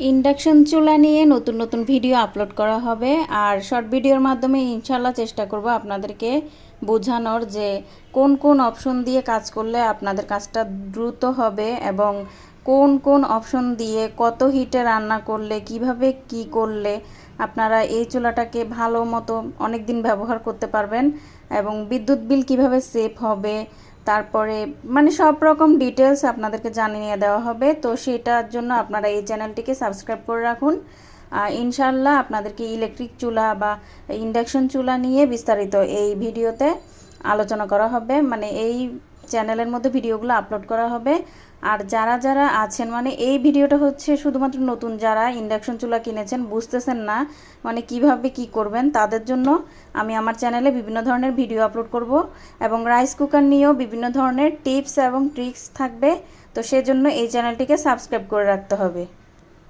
Induction চুলা নিয়ে নতুন নতুন ভিডিও আপলোড করা হবে। আর শর্ট ভিডিওর মাধ্যমে ইনশাল্লাহ চেষ্টা করব আপনাদেরকে বোঝানোর যে কোন কোন অপশন দিয়ে কাজ করলে আপনাদের কাজটা দ্রুত হবে এবং কোন কোন অপশন দিয়ে কত হিটে রান্না করলে, কীভাবে কি করলে আপনারা এই চুলাটাকে ভালো মতো অনেক দিন ব্যবহার করতে পারবেন এবং বিদ্যুৎ বিল কীভাবে সেভ হবে তারপরে মানে সব রকম ডিটেলস আপনাদেরকে জানিয়ে নিয়ে দেওয়া হবে। তো সেটার জন্য আপনারা এই চ্যানেলটিকে সাবস্ক্রাইব করে রাখুন। ইনশাল্লাহ আপনাদেরকে ইলেকট্রিক চুলা বা ইন্ডাকশন চুলা নিয়ে বিস্তারিত এই ভিডিওতে আলোচনা করা হবে। মানে এই চ্যানেলের মধ্যে ভিডিওগুলো আপলোড করা হবে। আর যারা যারা আছেন মানে এই ভিডিওটা হচ্ছে শুধুমাত্র নতুন যারা ইন্ডাকশন চুলা কিনেছেন, বুঝতেছেন না মানে কীভাবে কি করবেন, তাদের জন্য আমি আমার চ্যানেলে বিভিন্ন ধরনের ভিডিও আপলোড করব এবং রাইস কুকার নিয়েও বিভিন্ন ধরনের টিপস এবং ট্রিক্স থাকবে। তো সেজন্য এই চ্যানেলটিকে সাবস্ক্রাইব করে রাখতে হবে।